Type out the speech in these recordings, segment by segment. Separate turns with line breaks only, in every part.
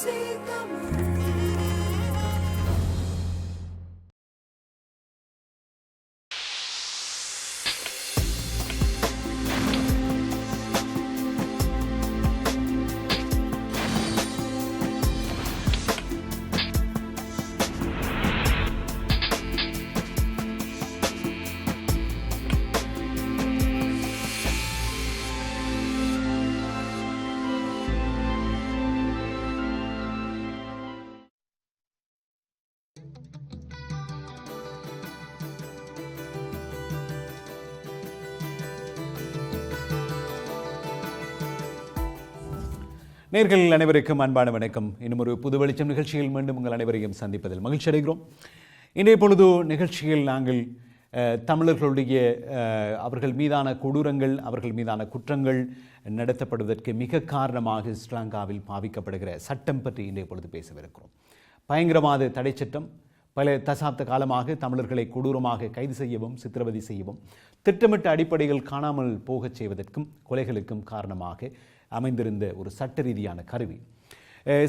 See the moon. நேர்கள் அனைவருக்கும் அன்பான வணக்கம். இன்னும் ஒரு புது வெளிச்சம் நிகழ்ச்சியில் மீண்டும் உங்கள் அனைவரையும் சந்திப்பதில் மகிழ்ச்சி அடைகிறோம். இன்றைய பொழுது நிகழ்ச்சியில் நாங்கள் தமிழர்களுடைய அவர்கள் மீதான கொடூரங்கள் அவர்கள் மீதான குற்றங்கள் நடத்தப்படுவதற்கு மிக காரணமாக ஸ்ரீலங்காவில் பாவிக்கப்படுகிற சட்டம் பற்றி இன்றைய பொழுது பேசவிருக்கிறோம். பயங்கரவாத தடை சட்டம் பல தசாப்த காலமாக தமிழர்களை கொடூரமாக கைது செய்யவும் சித்திரவதை செய்யவும் திட்டமிட்ட அடிப்படையில் காணாமல் போகச் செய்வதற்கும் கொலைகளுக்கும் காரணமாக அமைந்திருந்த ஒரு சட்ட ரீதியான கருவி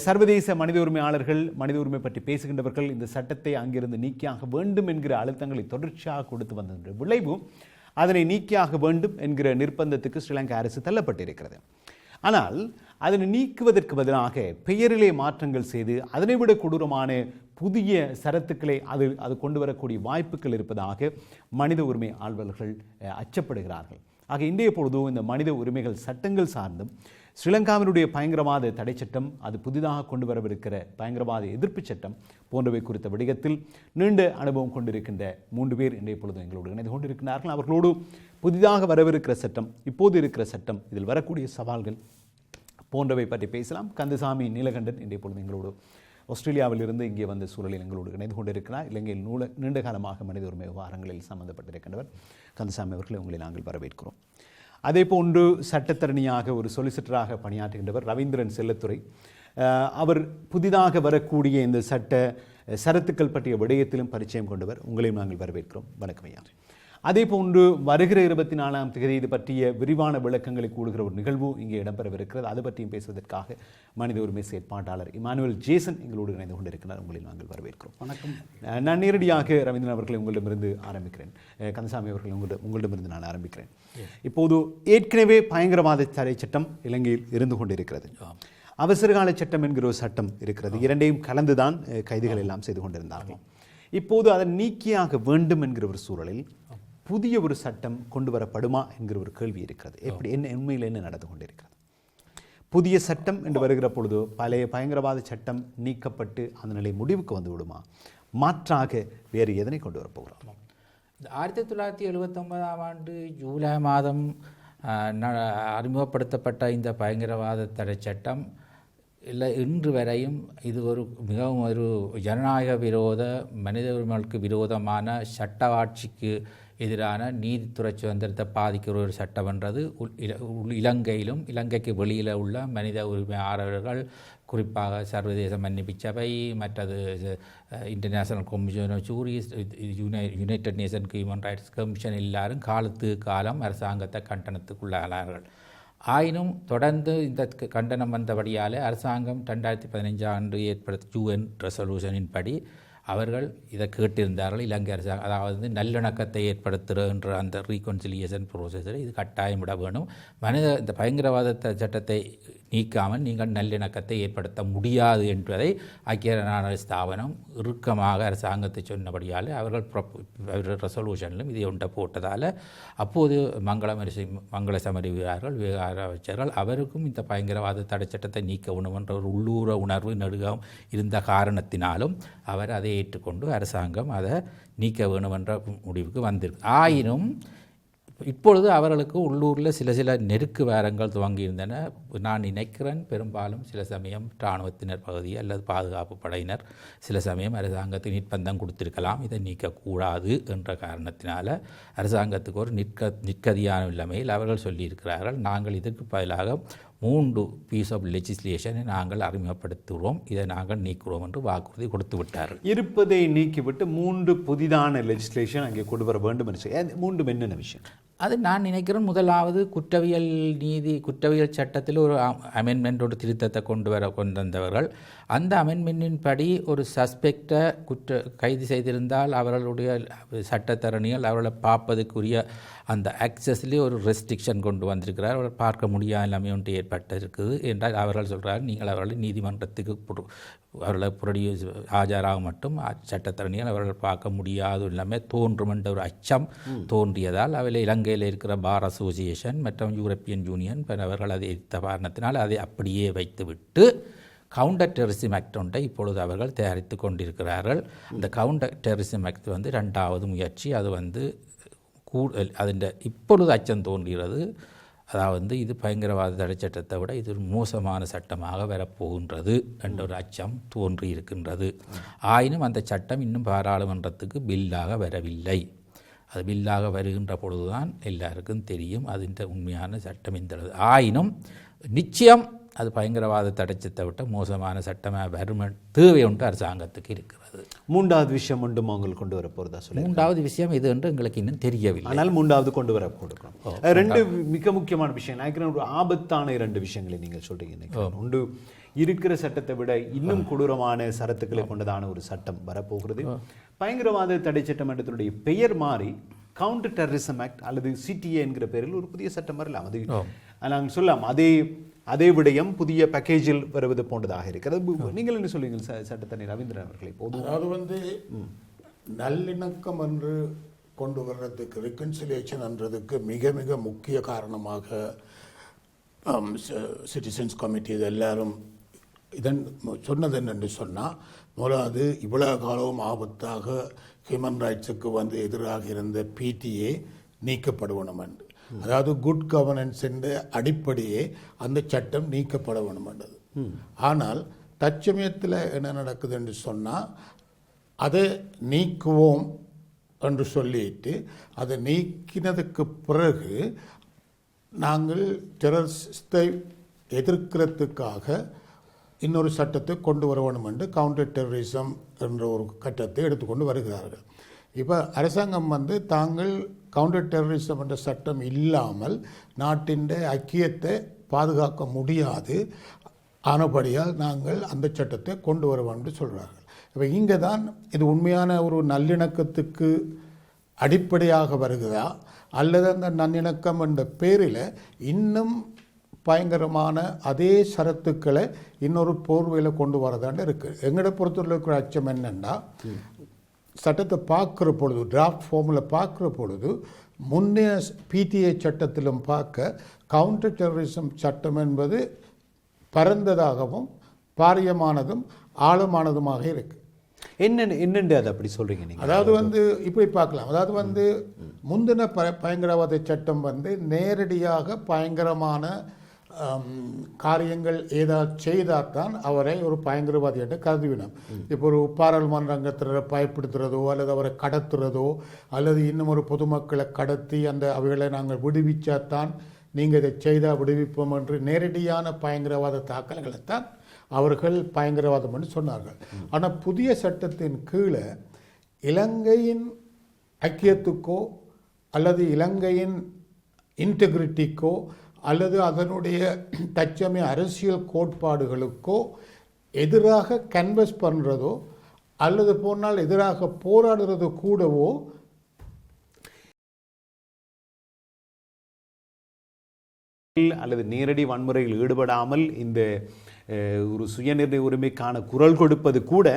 சர்வதேச மனித உரிமையாளர்கள் மனித உரிமை பற்றி பேசுகின்றவர்கள் இந்த சட்டத்தை அங்கிருந்து நீக்கியாக வேண்டும் என்கிற அழுத்தங்களை தொடர்ச்சியாக கொடுத்து வந்த விளைவும் அதனை நீக்கியாக வேண்டும் என்கிற நிர்பந்தத்துக்கு ஸ்ரீலங்கா அரசு தள்ளப்பட்டிருக்கிறது. ஆனால் அதனை நீக்குவதற்கு பதிலாக பெயரிலே மாற்றங்கள் செய்து அதனை விட கொடூரமான புதிய சரத்துக்களை அது அது கொண்டு வரக்கூடிய வாய்ப்புகள் இருப்பதாக மனித உரிமை ஆழ்வர்கள் அச்சப்படுகிறார்கள். ஆக இன்றைய பொழுதும் இந்த மனித உரிமைகள் சட்டங்கள் சார்ந்தும் ஸ்ரீலங்காவினுடைய பயங்கரவாத தடை சட்டம் அது புதிதாக கொண்டு வரவிருக்கிற பயங்கரவாத எதிர்ப்பு சட்டம் போன்றவை குறித்த விடயத்தில் நீண்ட அனுபவம் கொண்டிருக்கின்ற மூன்று பேர் இன்றைய பொழுது எங்களோடு இணைந்து கொண்டிருக்கிறார்கள். அவர்களோடு புதிதாக வரவிருக்கிற சட்டம் இப்போது இருக்கிற சட்டம் இதில் வரக்கூடிய சவால்கள் போன்றவை பற்றி பேசலாம். கந்தசாமி நீலகண்டன் இன்றைய பொழுது எங்களோடு ஆஸ்திரேலியாவிலிருந்து இங்கே வந்த சூழலில் எங்களோடு இணைந்து கொண்டிருக்கிறார். இலங்கையில் நூல நீண்ட காலமாக மனித உரிமை விவகாரங்களில் சம்மந்தப்பட்டிருக்கின்றவர் கந்தசாமி அவர்களை உங்களை நாங்கள் வரவேற்கிறோம். அதே போன்று சட்டத்தரணியாக ஒரு சொலிசிட்டராக பணியாற்றுகின்றவர் ரவீந்திரன் செல்லத்துறை. அவர் புதிதாக வரக்கூடிய இந்த சட்ட சரத்துக்கள் பற்றிய விடயத்திலும் பரிச்சயம் கொண்டவர். உங்களையும் நாங்கள் வரவேற்கிறோம். வணக்கம் ஐயா. அதே போன்று வருகிற இருபத்தி நாலாம் தேதி இது பற்றிய விரிவான விளக்கங்களை கூடுகிற ஒரு நிகழ்வு இங்கே இடம்பெறவிருக்கிறது. அது பற்றியும் பேசுவதற்காக மனித உரிமை செயற்பாட்டாளர் இமானுவேல் ஜேசன் எங்களோடு இணைந்து கொண்டிருக்கிறார். உங்களை நாங்கள் வரவேற்கிறோம்.
வணக்கம்.
நான் நேரடியாக ரவீந்திரன் அவர்களை உங்களிடமிருந்து ஆரம்பிக்கிறேன். கந்தசாமி அவர்களை உங்களிடம் உங்களிடமிருந்து நான் ஆரம்பிக்கிறேன். இப்போது ஏற்கனவே பயங்கரவாத தடை சட்டம் இலங்கையில் இருந்து கொண்டிருக்கிறது. அவசரகால சட்டம் என்கிற ஒரு சட்டம் இருக்கிறது. இரண்டையும் கலந்துதான் கைதுகள் எல்லாம் செய்து கொண்டிருந்தார்கள். இப்போது அதை நீக்கியாக வேண்டும் என்கிற ஒரு சூழலில் புதிய ஒரு சட்டம் கொண்டு வரப்படுமா என்கிற ஒரு கேள்வி இருக்கிறது. எப்படி என்ன உண்மையில் என்ன நடந்து கொண்டிருக்கிறது? புதிய சட்டம் என்று வருகிற பொழுது பழைய பயங்கரவாத சட்டம் நீக்கப்பட்டு அந்த நிலை முடிவுக்கு வந்து விடுமா? மாற்றாக வேறு எதனை கொண்டு வரப்போகிறோம்
இந்த ஆயிரத்தி தொள்ளாயிரத்தி எழுபத்தொன்பதாம் ஆண்டு ஜூலை மாதம் ந- அறிமுகப்படுத்தப்பட்ட இந்த பயங்கரவாத தடை சட்டம் இல்லை இன்று வரையும் இது ஒரு மிகவும் ஒரு ஜனநாயக விரோத மனித உரிமைகளுக்கு விரோதமான சட்ட ஆட்சிக்கு எதிரான நீதித்துறை சுதந்திரத்தை பாதிக்கிற ஒரு சட்டம்ன்றது உள் இல உள் இலங்கையிலும் இலங்கைக்கு வெளியில் உள்ள மனித உரிமை ஆர்வலர்கள் குறிப்பாக சர்வதேச மன்னிப்பு சபை மற்றது international commission of jurists United Nation human rights commission எல்லாரும் காலத்து காலம் அரசாங்கத்தை கண்டனத்துக்குள்ளானார்கள். ஆயினும் தொடர்ந்து இந்த கண்டனம் வந்தபடியால் அரசாங்கம் ரெண்டாயிரத்தி பதினஞ்சாம் ஆண்டு ஏற்படுத்த யூஎன் ரெசல்யூஷனின் படி அவர்கள் இதை கேட்டிருந்தார்கள். இலங்கை அரசாங்கம் அதாவது நல்லிணக்கத்தை ஏற்படுத்துகின்ற அந்த ரீகன்சிலியேஷன் ப்ரோசஸில் இது கட்டாயமிட வேணும். மனித இந்த பயங்கரவாத சட்டத்தை நீக்காமல் நீங்கள் நல்லிணக்கத்தை ஏற்படுத்த முடியாது என்பதை ஐக்கிய நாடு ஸ்தாபனம் இறுக்கமாக அரசாங்கத்தை சொன்னபடியால் அவர்கள் அவர்கள் ரெசல்யூஷனிலும் இதை ஒன்றை போட்டதால் அப்போது மங்களமரிசி மங்கள சமரி வீரர்கள் விவகார அமைச்சர்கள் அவருக்கும் இந்த பயங்கரவாத தடை சட்டத்தை நீக்க வேண்டும் என்ற ஒரு உள்ளூர உணர்வு நெடுகம் இருந்த காரணத்தினாலும் அவர் அதை ஏற்றுக்கொண்டு அரசாங்கம் அதை நீக்க வேண்டும் என்ற முடிவுக்கு வந்திருக்கு. ஆயினும் இப்பொழுது அவர்களுக்கு உள்ளூரில் சில சில நெருக்கு வேரங்கள் துவங்கியிருந்தன. நான் நினைக்கிறேன் பெரும்பாலும் சில சமயம் இராணுவத்தினர் பகுதி அல்லது பாதுகாப்பு படையினர் சில சமயம் அரசாங்கத்துக்கு நிர்பந்தம் கொடுத்திருக்கலாம். இதை நீக்கக்கூடாது என்ற காரணத்தினால் அரசாங்கத்துக்கு ஒரு நிற்க நிற்கதியான நிலைமையில் அவர்கள் சொல்லியிருக்கிறார்கள். நாங்கள் இதற்கு பதிலாக மூன்று பீஸ் ஆஃப் லெஜிஸ்லேஷனை நாங்கள் அறிமுகப்படுத்துகிறோம். இதை நாங்கள் நீக்குகிறோம் என்று வாக்குறுதி கொடுத்து விட்டார்கள்.
இருப்பதை நீக்கிவிட்டு மூன்று புதிதான லெஜிஸ்லேஷன் அங்கே கொண்டு வர வேண்டும் என்று மூன்று என்னென்ன விஷயம்?
அது நான் நினைக்கிறேன் முதலாவது குற்றவியல் நீதி குற்றவியல் சட்டத்தில் ஒரு அமெண்ட்மெண்ட் ஒரு திருத்தத்தை கொண்டு வர கொண்டு வந்தவர்கள். அந்த அமெண்ட்மெண்ட்டின் படி ஒரு சஸ்பெக்டை குற்ற கைது செய்திருந்தால் அவர்களுடைய சட்டத்தரணிகள் அவர்களை பார்ப்பதற்குரிய அந்த ஆக்சஸ்லேயே ஒரு ரெஸ்ட்ரிக்ஷன் கொண்டு வந்திருக்கிறார். அவர்கள் பார்க்க முடியாத நிலைமை ஒன்று ஏற்பட்டிருக்குது என்றால் அவர்கள் சொல்கிறார் நீங்கள் அவர்களை நீதிமன்றத்துக்கு அவர்களை புரடி ஆஜராக மட்டும் சட்டத்தரணிகள் அவர்கள் பார்க்க முடியாத எல்லாமே தோன்றும் என்ற ஒரு அச்சம் தோன்றியதால் அவையில் இலங்கையில் இருக்கிற பார் அசோசியேஷன் மற்றும் யூரோப்பியன் யூனியன் அவர்கள் அதை எதிர்த்த காரணத்தினால் அதை அப்படியே வைத்துவிட்டு கவுண்டர் டெரரிசம் ஆக்ட் ஒன்றை இப்பொழுது அவர்கள் தயாரித்து கொண்டிருக்கிறார்கள். இந்த கவுண்டர் டெரரிசம் ஆக்ட் வந்து ரெண்டாவது முயற்சி. அது வந்து கூடுதல் அதில் இப்பொழுது அச்சம் தோன்றுகிறது. அதாவது இது பயங்கரவாத தடை சட்டத்தை விட இது ஒரு மோசமான சட்டமாக வரப்போகின்றது என்ற ஒரு அச்சம் தோன்றியிருக்கின்றது. ஆயினும் அந்த சட்டம் இன்னும் பாராளுமன்றத்துக்கு பில்லாக வரவில்லை. அது பில்லாக வருகின்ற பொழுதுதான் எல்லாருக்கும் தெரியும். அதிൻ്റെ உண்மையான சட்டம் இந்த ஆயினும் நிச்சயம் அது பயங்கரவாத தடைச்சத்தை விட்ட மோசமான சட்டமாக வரும் தேவை ஒன்று அரசாங்கத்துக்கு இருக்கிறது.
மூன்றாவது விஷயம் ஒன்றும் அவங்க கொண்டு வர போகிறதா சொல்லி
மூன்றாவது விஷயம் இது என்று எங்களுக்கு இன்னும் தெரியவில்லை.
ஆனால் மூன்றாவது கொண்டு வர கொடுக்கணும் ரெண்டு மிக முக்கியமான விஷயம். நான் நினைக்கிறேன் ஒரு ஆபத்தான இரண்டு விஷயங்களை நீங்கள் நினைக்கிறேன். ஒன்று இருக்கிற சட்டத்தை விட இன்னும் கொடூரமான சரத்துக்களை கொண்டதான ஒரு சட்டம் வரப்போகிறது. பயங்கரவாத தடை சட்டம் என்றதனுடைய பெயர் மாறி கவுண்டர் டெரரிசம் ஆக்ட் அல்லது சிடிஏ என்கிற பெயரில் ஒரு புதிய சட்டம் வரலாம். அது நாங்கள் சொல்லலாம். அதே அதே விடயம் புதிய பேக்கேஜில் வருவது போன்றதாக இருக்கிறது. நீங்கள் என்ன சொல்லுவீங்க ச- சட்டத்தரணி ரவீந்திரன் அவர்களை? போதும்
அதாவது வந்து நல்லிணக்கம் என்று கொண்டு வர்றதுக்கு ரெக்கன்சிலியேஷன் என்றதுக்கு மிக மிக முக்கிய காரணமாக சிட்டிசன்ஸ் கமிட்டி இது எல்லாரும் இதன் சொன்னது என்னென்று சொன்னால் முதலாவது இவ்வளவு காலமும் ஆபத்தாக ஹியூமன் ரைட்ஸுக்கு வந்து எதிராக இருந்த பிடிஏ நீக்கப்படணும் என்று அதாவது குட் கவர்னன்ஸ் என்ற அடிப்படையே அந்த சட்டம் நீக்கப்பட வேணும் ஆனால் தற்சமயத்தில் என்ன நடக்குது என்று சொன்னால் அதை நீக்குவோம் என்று சொல்லிட்டு அதை நீக்கினதுக்கு பிறகு நாங்கள் டெரரிஸ்டை எதிர்க்கிறதுக்காக இன்னொரு சட்டத்தை கொண்டு வர வேண்டும் என்று கவுண்டர் டெரரிசம் என்ற ஒரு கட்டத்தை எடுத்துக்கொண்டு வருகிறார்கள். இப்போ அரசாங்கம் வந்து தாங்கள் கவுண்டர் டெரரிசம் என்ற சட்டம் இல்லாமல் நாட்டின் ஐக்கியத்தை பாதுகாக்க முடியாது. ஆனபடியால் நாங்கள் அந்த சட்டத்தை கொண்டு வர வேண்டும் என்று சொல்கிறார்கள் இப்போ இங்கே தான் இது உண்மையான ஒரு நல்லிணக்கத்துக்கு அடிப்படையாக வருகிறதா? அல்லது அந்த நல்லிணக்கம் என்ற பேரில் இன்னும் பயங்கரமான அதே சரத்துக்களை இன்னொரு போர்வையில் கொண்டு வரதாண்டு இருக்குது எங்களை பொறுத்தவரை இருக்கிற அச்சம் என்னென்னா சட்டத்தை பார்க்குற பொழுது டிராஃப்ட் ஃபார்மில் பார்க்குற பொழுது முன்னைய பிடிஏ சட்டத்திலும் பார்க்க கவுண்டர் டெரரிசம் சட்டம் என்பது பரந்ததாகவும் பாரியமானதும் ஆழமானதுமாக இருக்கு.
என்ன என்னண்டு அதை அப்படி சொல்றீங்க நீங்க?
அதாவது வந்து இப்படி பார்க்கலாம். அதாவது வந்து முந்தின ப பயங்கரவாத சட்டம் வந்து நேரடியாக பயங்கரமான காரியங்கள் ஏதாவது செய்தால்தான் அவரை ஒரு பயங்கரவாதி என்று கருதுவினோம். இப்போ ஒரு பாராளுமன்றத்தில் பயப்படுத்துறதோ அல்லது அவரை கடத்துறதோ அல்லது இன்னும் ஒரு பொதுமக்களை கடத்தி அந்த அவைகளை நாங்கள் விடுவிச்சாதான் நீங்கள் இதை செய்தால் விடுவிப்போம் என்று நேரடியான பயங்கரவாத தாக்கல்களைத்தான் அவர்கள் பயங்கரவாதம் என்று சொன்னார்கள். ஆனால் புதிய சட்டத்தின் கீழே இலங்கையின் ஐக்கியத்துக்கோ அல்லது இலங்கையின் இன்டெகிரிட்டிக்கோ அல்லது அதனுடைய தற்சமய அரசியல் கோட்பாடுகளுக்கோ எதிராக கன்வெஸ் பண்ணுறதோ அல்லது போனால் எதிராக போராடுறது கூடவோ
அல்லது நேரடி வன்முறையில் ஈடுபடாமல் இந்த ஒரு சுயநிர்ணய உரிமைக்கான குரல் கொடுப்பது கூட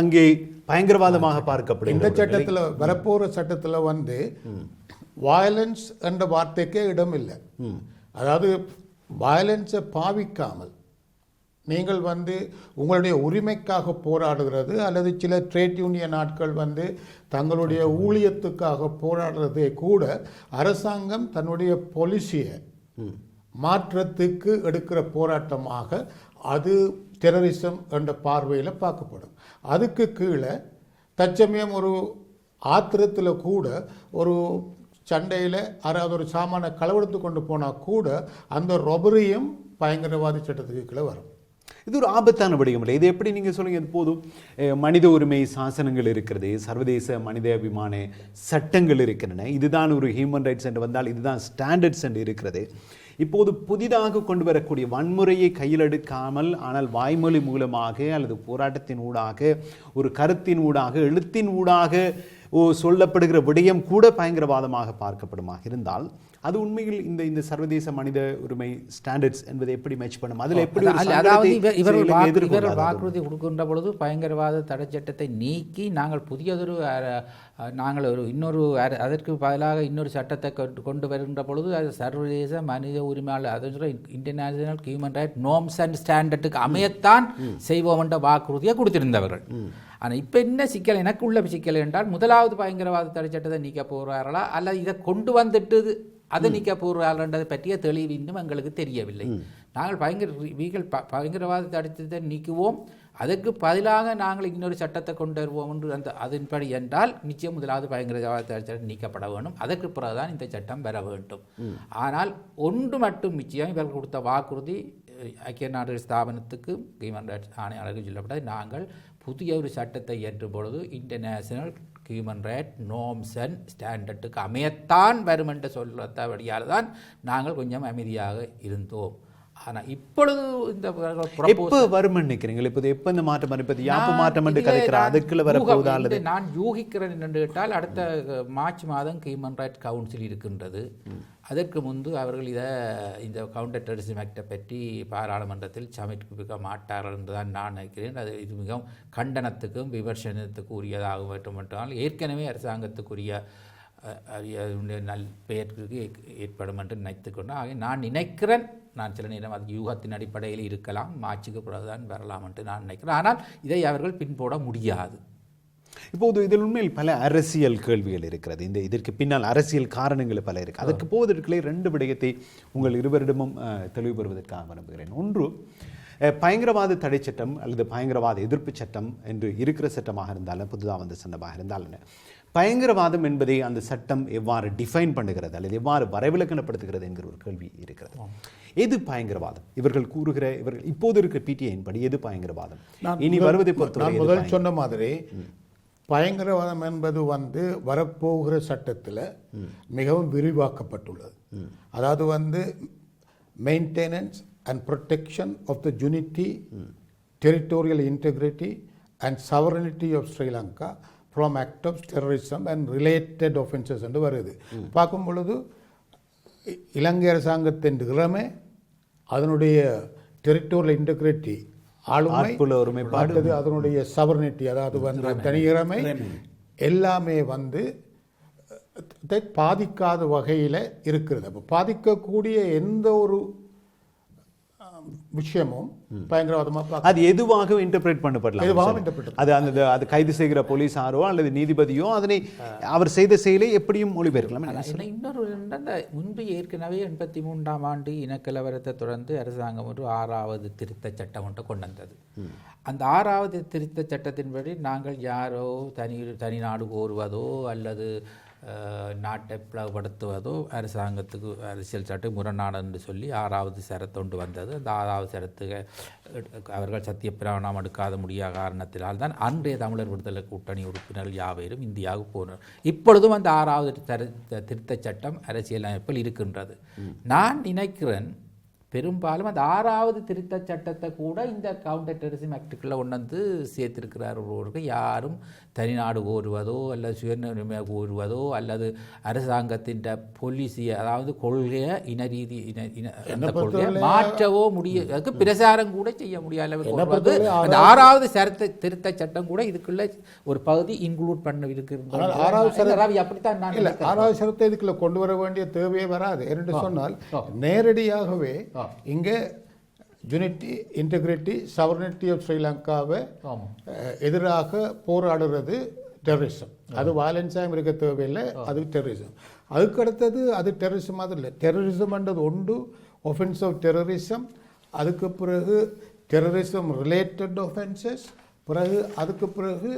அங்கே பயங்கரவாதமாக
இந்த
பார்க்கப்படுகிறது.
சட்டத்தில் வரப்போகிற சட்டத்தில் வந்து வயலன்ஸ் என்ற வார்த்தைக்கே இடம் இல்லை. அதாவது வயலன்ஸை பாவிக்காமல் நீங்கள் வந்து உங்களுடைய உரிமைக்காக போராடுகிறது அல்லது சில ட்ரேட் யூனியன் ஆட்கள் வந்து தங்களுடைய ஊழியத்துக்காக போராடுறதை கூட அரசாங்கம் தன்னுடைய பாலிசியை மாற்றத்துக்கு எடுக்கிற போராட்டமாக அது டெரரிசம் என்ற பார்வையில் பார்க்கப்படும். அதுக்கு கீழே தற்சமயம் ஒரு ஆத்திரத்தில் கூட ஒரு சண்டையில் யாராவது ஒரு சாமானை களவெடுத்து கொண்டு போனால் கூட அந்த ரொபரியும் பயங்கரவாத சட்டத்துக்கு கீழே வரும்.
இது ஒரு ஆபத்தான விடயம் இல்லை இது எப்படி நீங்கள் சொல்லுங்கள் இது போதும்? மனித உரிமை சாசனங்கள் இருக்கிறது சர்வதேச மனித அபிமான சட்டங்கள் இருக்கின்றன. இதுதான் ஒரு ஹியூமன் ரைட்ஸ் என்று வந்தால் இதுதான் ஸ்டாண்டர்ட்ஸ் என்று இருக்கிறது. இப்போது புதிதாக கொண்டு வரக்கூடிய வன்முறையை கையில் எடுக்காமல் ஆனால் வாய்மொழி மூலமாக அல்லது போராட்டத்தின் ஊடாக ஒரு கருத்தின் ஊடாக எழுத்தின் ஊடாக சொல்லப்படுகிற விடயம் கூட பயங்கரவாதமாக பார்க்கப்படுமாக இருந்தால் அது உண்மையில் இந்த இந்த சர்வதேச மனித உரிமை ஸ்டாண்டர்ட்ஸ் என்பதை எப்படி மேட்ச் பண்ணும்? அதில் எப்படி
அதாவது இவர் இவர்கள்? வாக்குறுதி கொடுக்கின்ற பொழுது பயங்கரவாத தடை சட்டத்தை நீக்கி நாங்கள் புதியதொரு நாங்கள் ஒரு இன்னொரு அதற்கு பதிலாக இன்னொரு சட்டத்தை கொண்டு- வருகின்ற பொழுது அது சர்வதேச மனித உரிமையாளர் அது international human right norms and ஸ்டாண்டர்டுக்கு அமையத்தான் செய்வோம் என்ற வாக்குறுதியை கொடுத்திருந்தவர்கள். ஆனால் இப்போ என்ன சிக்கல்? எனக்கு உள்ள சிக்கல் என்றால் முதலாவது பயங்கரவாத தடை சட்டத்தை நீக்க போகிறார்களா அல்லது இதை கொண்டு வந்துட்டு அதை நீக்க போகிறார்கள்ன்றதை பற்றிய தெளிவு இன்னும் எங்களுக்கு தெரியவில்லை. நாங்கள் பயங்கர வீகள் ப- பயங்கரவாத தடுத்ததை நீக்குவோம். அதற்கு பதிலாக நாங்கள் இன்னொரு சட்டத்தை கொண்டு வருவோம் என்று அந்த அதன்படி என்றால் நிச்சயம் முதலாவது பயங்கரவாத தடை சட்டம் நீக்கப்பட வேண்டும். அதற்கு பிறகுதான் இந்த சட்டம் வர வேண்டும். ஆனால் ஒன்று மட்டும் நிச்சயம் இவர்கள் கொடுத்த வாக்குறுதி ஐக்கிய நாடுகள் ஸ்தாபனத்துக்கு ஹியூமன் ரைட்ஸ் ஆணையாளருக்கு சொல்லப்பட்டது. நாங்கள் புதிய ஒரு சட்டத்தை ஏற்றும் பொழுது international human right norms and ஸ்டாண்டர்டுக்கு அமையத்தான் வரும் என்று வழியால் தான் நாங்கள் கொஞ்சம் அமைதியாக இருந்தோம். ஆனால் இப்பொழுது இந்த
எப்போ வரும்னு நினைக்கிறீங்க? இப்போது எப்போ இந்த மாற்றம் வரும்? இப்போது யாப்பு மாற்றம் என்று கதைக்கிற? அதுக்குள்ள வர போதா அல்லது?
நான் யூகிக்கிறேன் என்று கேட்டால் அடுத்த மார்ச் மாதம் ஹியூமன் ரைட்ஸ் கவுன்சில் இருக்கின்றது. அதற்கு முன்பு அவர்கள் இதை இந்த கவுண்டர் டெரரிசம் ஆக்டை பற்றி பாராளுமன்றத்தில் சமர்ப்பிக்க மாட்டார்கள் என்று தான் நான் நினைக்கிறேன். அது இது மிகவும் கண்டனத்துக்கும் விமர்சனத்துக்கும் உரியதாக வேண்டும் என்றால் ஏற்கனவே அரசாங்கத்துக்குரிய அரிய நல் பெயருக்கு ஏற்படும் என்று நினைத்துக்கொண்டு ஆக நான் நினைக்கிறேன் நான் சில நேரம் அது யூகத்தின் அடிப்படையில் இருக்கலாம் மார்ச்சுக்கு பிறகுதான் வரலாம் என்று நான் நினைக்கிறேன். ஆனால் இதை அவர்கள் பின்போட முடியாது.
இப்போது இதில் உண்மையில் பல அரசியல் கேள்விகள் இருக்கிறது. இந்த இதற்கு பின்னால் அரசியல் காரணங்கள் பல இருக்கு. அதற்கு போவதற்குள்ளே ரெண்டு விடயத்தை உங்கள் இருவரிடமும் தெளிவு பெறுவதற்காக விரும்புகிறேன். ஒன்று பயங்கரவாத தடை சட்டம் அல்லது பயங்கரவாத எதிர்ப்பு சட்டம் என்று இருக்கிற சட்டமாக இருந்தாலும் புதுதாக வந்த சட்டமாக இருந்தாலும் பயங்கரவாதம் என்பதை அந்த சட்டம் எவ்வாறு டிஃபைன் பண்ணுகிறது? அல்லது எவ்வாறு வரைவிலக்கணப்படுத்துகிறது என்கிற ஒரு கேள்வி இருக்கிறது. எது பயங்கரவாதம்? இவர்கள் கூறுகிற இவர்கள் இப்போது இருக்கிற பிடிஐயின் படி எது பயங்கரவாதம்? இனி வருவதை எது
முதல் சொன்ன மாதிரி பயங்கரவாதம் என்பது வந்து வரப்போகிற சட்டத்தில் மிகவும் விரிவாக்கப்பட்டுள்ளது. அதாவது வந்து maintenance and protection of the unity territorial integrity and sovereignty of Sri Lanka from act of terrorism and related offences என்று வருது. பார்க்கும் பொழுது இலங்கை அரசாங்கத்தின் திறமை அதனுடைய டெரிட்டோரியல் இன்டெகிரிட்டி ஆளுமை
ஒருமைப்பாடு.
அதனுடைய சவர்னிட்டி அதாவது வந்து தனியிறமை எல்லாமே வந்து பாதிக்காத வகையில் இருக்கிறது. அப்போ பாதிக்கக்கூடிய எந்த ஒரு விஷயமும் பயங்கரவாதமாக
அது எதுவாக இன்டர்பிரேட் பண்ணப்படலாம்
எதுவாக
சார்.
interpret
அது அந்த அது கைது செய்கிற போலீசாரோ அல்லது நீதிபதியோ அதனை அவர் செய்த செயலை எப்படியும் மொழிபெயர்க்கலாம்.
இன்னொரு முன்பு ஏற்கனவே எண்பத்தி மூன்றாம் ஆண்டு இனக்கலவரத்தை தொடர்ந்து அரசாங்கம் ஒரு ஆறாவது திருத்த சட்டம் ஒன்று கொண்டு வந்தது. அந்த ஆறாவது திருத்த சட்டத்தின்படி நாங்கள் யாரோ தனி தனிநாடு கோருவதோ அல்லது நாட்டை பிளவுபடுத்துவதோ அரசாங்கத்துக்கு அரசியல் சட்டம் முரணாடு என்று சொல்லி ஆறாவது சரத்தொண்டு வந்தது. அந்த ஆறாவது சரத்துக்கு அவர்கள் சத்தியப்பிரமாணம் எடுக்காத முடியாத காரணத்தினால் தான் அன்றைய தமிழர் விடுதலை கூட்டணி உறுப்பினர்கள் யாவரும் இந்தியாவுக்கு போனர் இப்பொழுதும் அந்த ஆறாவது தரு திருத்தச் சட்டம் அரசியலமைப்பில் இருக்கின்றது. நான் நினைக்கிறேன் பெரும்பாலும் அந்த ஆறாவது திருத்தச் சட்டத்தை கூட இந்த கவுண்டர் டெரரிசம் ஆக்டுக்குள்ளே கொண்டு வந்து சேர்த்திருக்கிறார்கள் யாரும் தனிநாடு கோருவதோ அல்லது சுயநிர்ணய கோருவதோ அல்லது அரசாங்கத்தின் பொலிசியை அதாவது கொள்கையை இனரீதி இன இன அந்த கொள்கையை மாற்றவோ முடிய அதுக்கு பிரசாரம் கூட செய்ய முடியாத அளவுக்கு அந்த ஆறாவது சரத்த திருத்த சட்டம் கூட இதுக்குள்ள ஒரு பகுதி இன்க்ளூட் பண்ண இருக்கிறது.
ஆறாவது
அப்படித்தான் நான்.
ஆறாவது சரத்தை இதுக்குள்ள கொண்டு வர வேண்டிய தேவையே வராது. என்று சொன்னால் நேரடியாகவே இங்கே யூனிட்டி இன்டெகிரிட்டி சவர்னிட்டி ஆஃப் ஸ்ரீலங்காவை எதிராக போராடுறது டெரரிசம் அது வயலன்ஸாக இருக்க தேவையில்லை அது டெரரிசம் அதுக்கு அடுத்தது அது டெரரிசம் அது இல்லை. டெரரிசம்ன்றது ஒன்று ஒஃபென்ஸ் ஆஃப் டெரரிசம் அதுக்கு பிறகு டெரரிசம் ரிலேட்டட் ஒஃபென்சஸ் பிறகு அதுக்கு பிறகு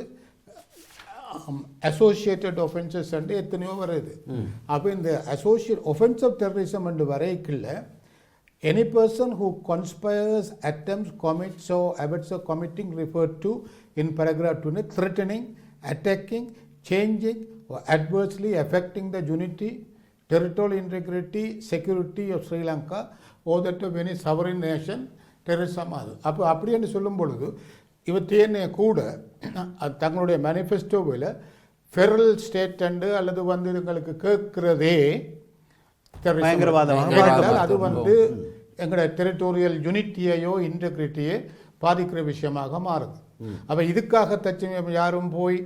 அசோசியேட்டட் ஒஃபென்சஸ் அண்டு எத்தனையோ வருது அப்போ இந்த associate offence of terrorism and வரைக்குள்ள Any person who conspires, attempts, commits, or abets of committing referred to in paragraph 20, threatening, attacking, changing, or adversely affecting the unity, territorial integrity, security of Sri Lanka, or that of any sovereign nation, terrorism அது அப்போ அப்படி என்று சொல்லும் பொழுது இவற்றையே கூட அது தங்களுடைய மேனிஃபெஸ்டோவில் Pharrell state and அல்லது வந்து எங்களுக்கு கேட்கிறதே பயங்கரவாதம். அது வந்து எங்களோட டெரிட்டோரியல் யூனிட்டியையோ இன்டெகிரிட்டியை பாதிக்கிற விஷயமாக மாறுது. அப்ப இதுக்காக தச்சமயம் யாரும் போய்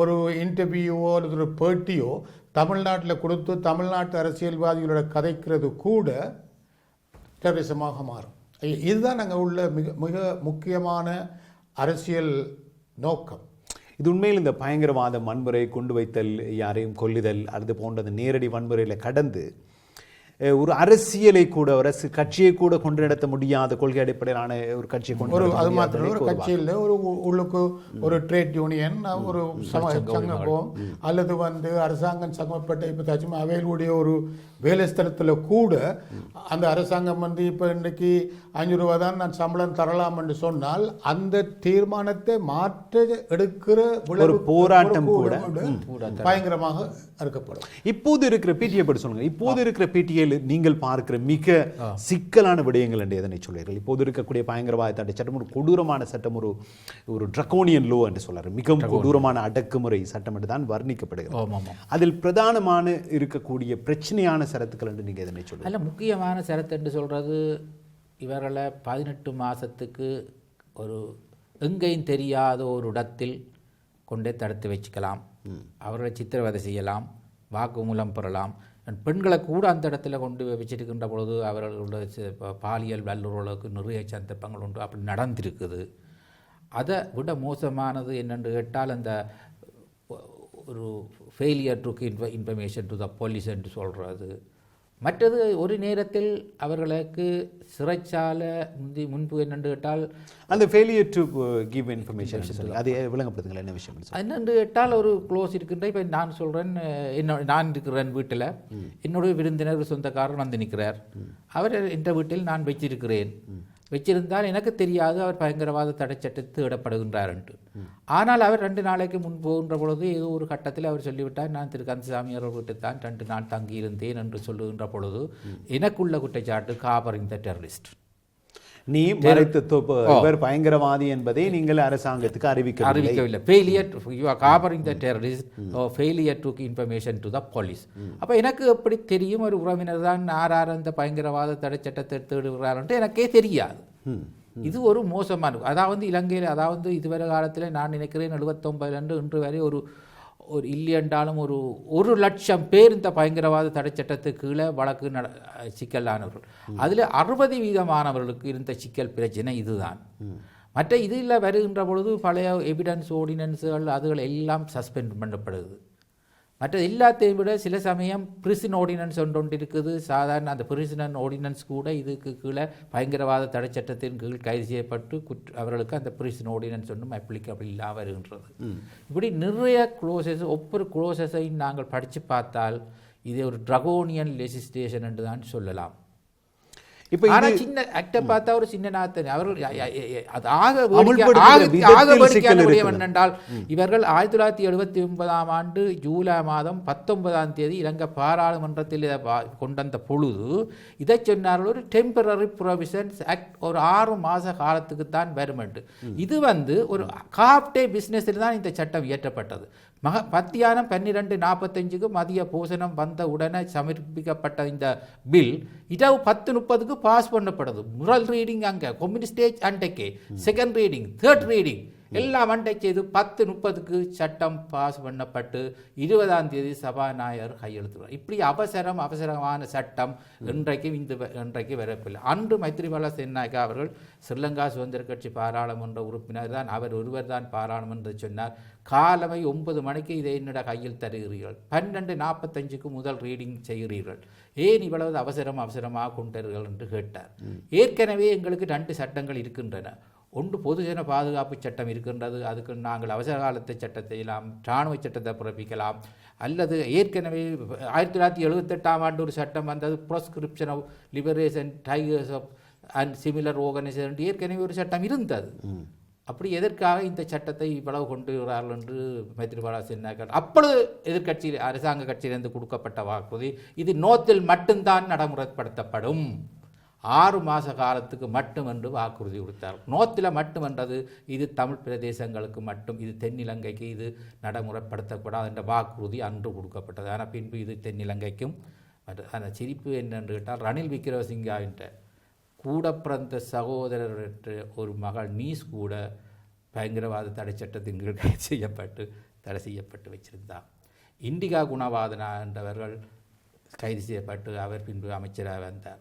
ஒரு இன்டர்வியூவோ அல்லது ஒரு பேட்டியோ தமிழ்நாட்டில் கொடுத்து தமிழ்நாட்டு அரசியல்வாதிகளோட கதைக்கிறது கூட டெரரிசமாக மாறும். இதுதான் நாங்கள் உள்ள மிக மிக முக்கியமான அரசியல் நோக்கம்.
இது உண்மையில் இந்த பயங்கரவாத வன்முறை கொண்டு வைத்தல் யாரையும் கொல்லுதல் அது போன்ற நேரடி வன்முறையில் கடந்து ஒரு அரசியலை கூட ஒரு அரசு கட்சியை கூட கொண்டு நடத்த முடியாத கொள்கை அடிப்படையிலான ஒரு கட்சியை கொண்டு
ஒரு அது மாத்திரம் ஒரு கட்சியில் ஒரு உள்ளுக்கு ஒரு ட்ரேட் யூனியன் ஒரு சம- சங்கம் அல்லது வந்து அரசாங்கம் சங்கப்பட்ட இப்போ தச்சுமா அவைகளுடைய ஒரு வேலை ஸ்தலத்தில் கூட அந்த அரசாங்கம் வந்து இப்போ இன்னைக்கு அஞ்சு ரூபா தான் நான் சம்பளம் தரலாம் என்று சொன்னால் அந்த தீர்மானத்தை மாற்ற எடுக்கிற விளைவு-
போராட்டம்
ஒரு
கூட,
பயங்கரமாக அறுக்கப்படும்.
இப்போது இருக்கிற பிடிஐ பற்றி சொல்லுங்க. இப்போது இருக்கிற பிடிஐயில் நீங்கள் பார்க்கிற மிக சிக்கலான விடயங்கள் என்று எதனை சொல்வீர்கள்? இப்போது இருக்கக்கூடிய பயங்கரவாத தடை சட்டம் ஒரு கொடூரமான சட்டம் ஒரு ஒரு ட்ரக்கோனியன் லோ என்று சொல்றாரு மிகவும் கொடூரமான அடக்குமுறை சட்டம் என்று தான் வர்ணிக்கப்படுகிறது. அதில் பிரதானமான இருக்கக்கூடிய பிரச்சனையான சரத்துக்கள் என்று நீங்க எதனை சொல்லுங்க
அதில் முக்கியமான சரத்து என்று சொல்கிறது இவர்களை பதினெட்டு மாதத்துக்கு ஒரு எங்கேயும் தெரியாத ஒரு இடத்தில் கொண்டே தடுத்து வச்சுக்கலாம். அவர்களை சித்திரவதை செய்யலாம் வாக்குமூலம் பெறலாம். பெண்களை கூட அந்த இடத்துல கொண்டு வச்சிருக்கின்ற பொழுது அவர்களுடைய பாலியல் வல்லுறவுகளுக்கு நிறைய சந்தர்ப்பங்கள் உண்டு. அப்படி நடந்திருக்குது. அதை விட மோசமானது என்னென்று கேட்டால் அந்த ஒரு failure to inf information to the police என்று சொல்கிறது மற்றது ஒரு நேரத்தில் அவர்களுக்கு சிறைச்சாலை முந்தி முன்பு என்னென்று கேட்டால்
அந்த ஃபெயிலியர் டு கிவ் இன்ஃபர்மேஷன் அதை விளங்கப்படுத்துங்களேன் என்ன விஷயம்.
என்னென்று கேட்டால் ஒரு க்ளோஸ் இருக்கின்ற இப்போ நான் சொல்கிறேன் என்ன நான் இருக்கிறேன் வீட்டில். என்னுடைய விருந்தினர் சொந்தக்காரர் வந்து நிற்கிறார் அவர் என்ற வீட்டில் நான் வச்சிருக்கிறேன். வச்சிருந்தால் எனக்கு தெரியாது அவர் பயங்கரவாத தடை தேடப்படுகின்றார் என்று. ஆனால் அவர் ரெண்டு நாளைக்கு முன் போகின்ற பொழுது ஏதோ ஒரு கட்டத்தில் அவர் சொல்லிவிட்டார் நான் திரு. கந்தசாமி அவர்கள் வீட்டில் தான் ரெண்டு நாள் தங்கியிருந்தேன் என்று சொல்லுகின்ற பொழுது எனக்குள்ள குற்றச்சாட்டு காபரிங் த டெரரிஸ்ட்.
நீ மறைத்து இவர் பயங்கரவாதி என்பதை நீங்கள் அரசாங்கத்துக்கு அறிவிக்க
அறிவிக்கவில்லை. Failure you are harbouring the terrorist failure to information to the police அப்போ எனக்கு எப்படி தெரியும்? ஒரு உறவினர் தான் யார் யார் அந்த பயங்கரவாத தடை சட்டத்தை தேடுகிறார்ன்ட்டு எனக்கே தெரியாது. இது ஒரு மோசமான அதாவது இலங்கையில் அதாவது இதுவரை காலத்தில் நான் நினைக்கிறேன் எழுபத்தொம்பதுலேருந்து இன்று வரை ஒரு ஒரு இல்லையென்றாலும் ஒரு ஒரு லட்சம் பேர் இந்த பயங்கரவாத தடை சட்டத்துக்கு கீழே வழக்கு நட சிக்கலானவர்கள். அதில் அறுபது வீதமானவர்களுக்கு இருந்த சிக்கல் பிரச்சனை இதுதான். மற்ற இதில் வருகின்ற பொழுது பழைய எவிடன்ஸ் ஓர்டினன்ஸுகள் அதுகள் எல்லாம் சஸ்பெண்ட் பண்ணப்படுது. மற்ற எல்லாத்தையும் விட சில சமயம் பிரிசன் ஆர்டினன்ஸ் ஒன்று ஒன்று இருக்குது சாதாரண அந்த பிரிசன் ஆர்டினன்ஸ் கூட இதுக்கு கீழே பயங்கரவாத தடை சட்டத்தின் கீழ் கைது செய்யப்பட்டு குற்ற அவர்களுக்கு அந்த பிரிசன் ஆர்டினன்ஸ் ஒன்றும் அப்ளிகபிள் இல்லாமல் வருகின்றது. இப்படி நிறைய க்ளோசஸ் ஒவ்வொரு க்ளோசஸையும் நாங்கள் படித்து பார்த்தால் இது ஒரு ட்ரகோனியன் லெஜிஸ்லேஷன் என்று தான் சொல்லலாம்.
இப்போ
ஆனா சின்ன ஆக்டை பார்த்தா ஒரு சின்ன நாத்தன். அவர்கள் ய- ய- ய- அது ஆக
அமுல்படுத்துகிற
வேடிக்கை- ஆக-
விதத்தில்
ஆக வேடிக்கையான
சிக்கல்
விடயம்
இருக்குது.
என்னென்றால் இவர்கள் ஆயிரத்தி தொள்ளாயிரத்தி எழுபத்தி ஒன்பதாம் ஆண்டு ஜூலை மாதம் பத்தொன்பதாம் தேதி இலங்கை பாராளுமன்றத்தில் இதை கொண்டு வந்த பொழுது இதை சொன்னார்கள் ஒரு டெம்பரரி ப்ரொவிஷன்ஸ் ஆக்ட் ஒரு ஆறு மாத காலத்துக்கு தான் வருமெண்டு இது வந்து ஒரு காப் டே பிஸ்னஸில் தான் இந்த சட்டம் இயற்றப்பட்டது. மக மத்தியானம் பன்னிரெண்டு நாற்பத்தஞ்சுக்கு மதிய போசனம் வந்த உடனே சமர்ப்பிக்கப்பட்ட இந்த பில் இரவு பத்து முப்பதுக்கு பாஸ் பண்ணப்படுது. முதல் ரீடிங் அங்கே communist stage second reading third reading எல்லாம் அண்டை செய்து பத்து முப்பதுக்கு சட்டம் பாஸ் பண்ணப்பட்டு இருபதாம் தேதி சபாநாயகர் கையெழுத்துவார் இப்படி அவசரம் அவசரமான சட்டம் இன்றைக்கு இந்த இன்றைக்கு வரப்பில்லை அன்று மைத்ரிபால சேனாயக்கா அவர்கள் ஸ்ரீலங்கா சுதந்திர கட்சி பாராளுமன்ற உறுப்பினர் தான். அவர் ஒருவர் தான் பாராளுமன்றம் சொன்னார். காலமை ஒன்பது மணிக்கு இதை என்னிட கையில் தருகிறீர்கள். பன்னெண்டு நாற்பத்தஞ்சுக்கு முதல் ரீடிங் செய்கிறீர்கள். ஏன் இவ்வளவு அவசரம் அவசரமாக கொண்டீர்கள் என்று கேட்டார். ஏற்கனவே எங்களுக்கு ரெண்டு சட்டங்கள் இருக்கின்றன. ஒன்று பொதுஜன பாதுகாப்பு சட்டம் இருக்கின்றது. அதுக்கு நாங்கள் அவசர காலத்து சட்டத்தை செய்யலாம் இராணுவ சட்டத்தை பிறப்பிக்கலாம். அல்லது ஏற்கனவே ஆயிரத்தி தொள்ளாயிரத்தி எழுபத்தெட்டாம் ஆண்டு ஒரு சட்டம் வந்தது proscription of liberation tigers of and similar organisation ஏற்கனவே ஒரு சட்டம் இருந்தது. அப்படி எதற்காக இந்த சட்டத்தை இவ்வளவு கொண்டு வருகிறார்கள் என்று மைத்ரிபால சின்ன அப்பொழுது எதிர்க்கட்சி அரசாங்க கட்சியிலிருந்து கொடுக்கப்பட்ட வாக்குறுதி இது நோத்தில் மட்டும்தான் நடைமுறைப்படுத்தப்படும். ஆறு மாத காலத்துக்கு மட்டும் என்று வாக்குறுதி கொடுத்தார். நோத்தில் மட்டுமன்றது இது தமிழ் பிரதேசங்களுக்கு மட்டும் இது தென்னிலங்கைக்கு இது நடைமுறைப்படுத்தக்கூடாது என்ற வாக்குறுதி அன்று கொடுக்கப்பட்டது. ஆனால் பின்பு இது தென்னிலங்கைக்கும் மற்ற- அந்த சிரிப்பு என்னென்று கேட்டால் ரணில் விக்ரமசிங்கா என்ற கூட பிறந்த சகோதரர் என்ற ஒரு மகள் நீஸ் கூட பயங்கரவாத தடை சட்டத்தின் கீழ் கைது செய்யப்பட்டு தடை செய்யப்பட்டு வச்சிருந்தார் இண்டிகா குணவாதனா என்றவர்கள் கைது செய்யப்பட்டு அவர் பின்பு அமைச்சராக வந்தார்.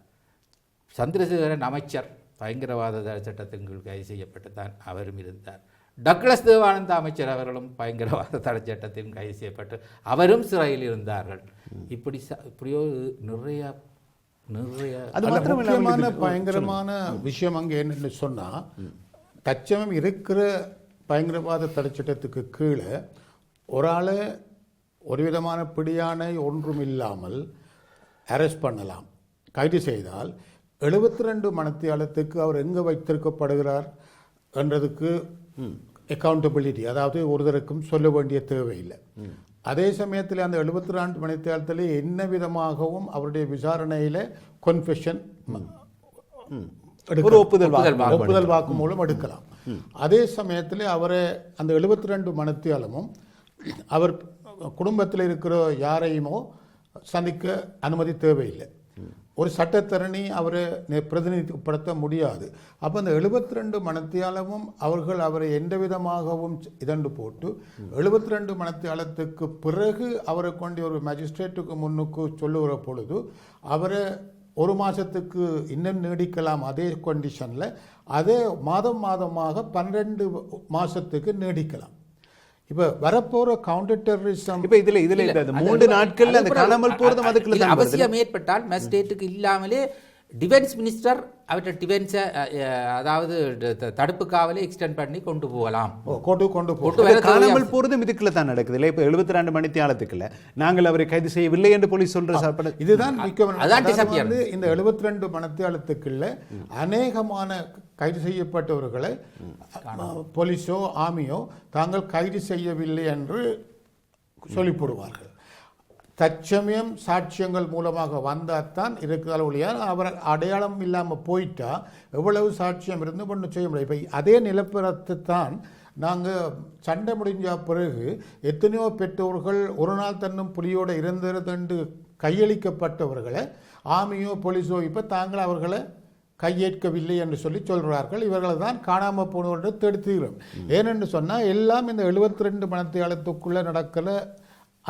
சந்திரசேகரன் அமைச்சர் பயங்கரவாத தடை சட்டத்தின் கீழ் கைது செய்யப்பட்டு தான் அவரும் இருந்தார். டக்ளஸ் தேவானந்த அமைச்சர் அவர்களும் பயங்கரவாத தடை சட்டத்தின் கைது செய்யப்பட்டு அவரும் சிறையில் இருந்தார்கள். இப்படி ச- இப்படியோ நிறைய நிறைய
அது
பயங்கரமான விஷயம் அங்கே என்னன்னு சொன்னா தச்சமம் இருக்கிற பயங்கரவாத தடைச்சட்டத்துக்கு கீழே ஒரு ஆளை ஒரு விதமான பிடியாணை ஒன்றும் இல்லாமல் அரெஸ்ட் பண்ணலாம். கைது செய்தால் எழுபத்தி ரெண்டு மணத்தியாலத்துக்கு அவர் எங்கே வைத்திருக்கப்படுகிறார் என்றதுக்கு அக்கௌண்டபிலிட்டி அதாவது ஒருத்தருக்கும் சொல்ல வேண்டிய தேவையில்லை. அதே சமயத்தில் அந்த எழுபத்தி ரெண்டு மணித்தியாலத்தில் என்ன விதமாகவும் அவருடைய விசாரணையில் கொன்ஃபெஷன்
ஒப்புதல் வாக்கு
மூலம். எடுக்கலாம். அதே சமயத்தில் அவரை அந்த எழுபத்தி ரெண்டு மனத்தியாலமும் அவர் குடும்பத்தில் இருக்கிற யாரையுமோ சந்திக்க அனுமதி தேவையில்லை. ஒரு சட்டத்தரணி அவரை நெ- பிரதிநிதித்துவப்படுத்த முடியாது. அப்போ அந்த எழுபத்தி ரெண்டு மனத்தியாலமும் அவர்கள் அவரை எந்த விதமாகவும் இதண்டு போட்டு எழுபத்தி ரெண்டு மனத்தியாலத்துக்கு பிறகு அவரை கொண்டு ஒரு மேஜிஸ்ட்ரேட்டுக்கு முன்னுக்கு சொல்லுகிற பொழுது அவரை ஒரு மாதத்துக்கு இன்னும் நீடிக்கலாம் அதே கண்டிஷனில் அதே மாதம் மாதமாக பன்னிரெண்டு மாதத்துக்கு நீடிக்கலாம். இப்போ வரப்போகிற கவுண்டர் டெரரிசம்
இப்ப இதுல இதுல இந்த மூன்று நாட்கள்ல அந்த காணாமல் போறதும் அதுக்குள்ள.
அவசியம் ஏற்பட்டால் மேஜிஸ்ட்ரேட்டுக்கு இல்லாமலே டிஃபென்ஸ் மினிஸ்டர் அவற்றை டிஃபென்ஸை அதாவது த- தடுப்பு காவலை எக்ஸ்டெண்ட் பண்ணி கொண்டு போகலாம்.
கொண்டு கொண்டு போ
கொண்டு
இப்ப
வர
காணாமல் போறதும் இதுக்குள்ள தான் நடக்குது. இல்ல இப்ப எழுபத்தி ரெண்டு மணி தியாலத்துக்குள்ள நாங்கள் அவரை கைது செய்யவில்லை என்று போலீஸ் சொல்ற சாப்பிட
இதுதான். வந்து இந்த எழுபத்தி ரெண்டு மனத்தியாலத்துக்குள்ள அநேகமான கைது செய்யப்பட்டவர்களை போலீஸோ ஆமியோ தாங்கள் கைது செய்யவில்லை என்று சொல்லிப் போடுவார்கள். தற்சமயம் சாட்சியங்கள் மூலமாக வந்தால் இருக்கிறால் ஒழிய அவர் அடையாளம் இல்லாமல் போயிட்டா எவ்வளவு சாட்சியம் இருந்து ஒன்றும் செய்ய முடியாது இப்போ அதே நிலப்பரத்தை தான் நாங்கள் சண்டை முடிஞ்ச பிறகு எத்தனையோ பெற்றோர்கள் ஒரு நாள் தன்னும் புலியோட இருந்திருந்தென்று கையளிக்கப்பட்டவர்களை ஆமியோ போலீஸோ இப்போ தாங்கள் அவர்களை கையேற்கவில்லை என்று சொல்லி சொல்கிறார்கள் இவர்களை தான் காணாமல் போனவர்கள் தடுத்துகிறோம் ஏனென்று சொன்னால் எல்லாம் இந்த எழுபத்தி ரெண்டு மணத்தியாலத்துக்குள்ளே நடக்கிற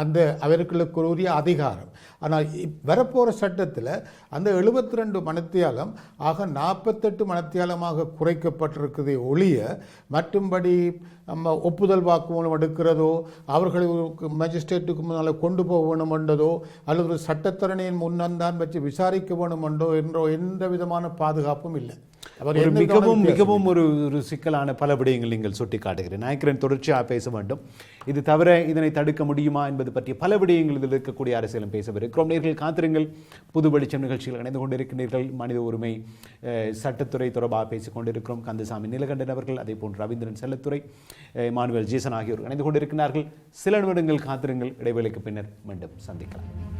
அந்த அவர்களுக்கு உரிய அதிகாரம். ஆனால் வரப்போகிற சட்டத்தில் அந்த எழுபத்தி ரெண்டு மணத்தியாலம் ஆக நாற்பத்தெட்டு மணத்தியாலமாக குறைக்கப்பட்டிருக்கிறதே ஒழிய மற்றும்படி நம்ம ஒப்புதல் வாக்குமூலம் எடுக்கிறதோ அவர்களுக்கு மேஜிஸ்ட்ரேட்டுக்கு முன்னால் கொண்டு போக வேணும் என்றதோ அல்லது ஒரு சட்டத்தரணியின் முன்னந்தான் வச்சு விசாரிக்க வேணும் என்றோ என்றோ எந்த விதமான பாதுகாப்பும் இல்லை. அவர்
மிகவும் மிகவும் ஒரு ஒரு சிக்கலான பல விடயங்கள் நீங்கள் சுட்டி காட்டுகிறேன் நாயக்கரன் தொடர்ச்சியாக பேச வேண்டும். இது தவிர இதனை தடுக்க முடியுமா என்பது பற்றிய பல விடயங்கள் இதில் இருக்கக்கூடிய அரசியலும் பேசவிருக்கிறோம் நேர்கள் காத்திருங்கள். புது வெளிச்சம் நிகழ்ச்சியில் இணைந்து கொண்டிருக்கிறீர்கள். மனித உரிமை சட்டத்துறை தொடர்பாக பேசிக் கொண்டிருக்கிறோம் கந்தசாமி நீலகண்டன் அவர்கள் அதே போன்று ரவீந்திரன் செல்லத்துறை மானுவல் ஜீசன் ஆகியோர் இணைந்து கொண்டிருக்கிறார்கள். சில நிமிடங்கள் காத்திருங்கள். இடைவேளைக்கு பின்னர் மீண்டும் சந்திக்கலாம்.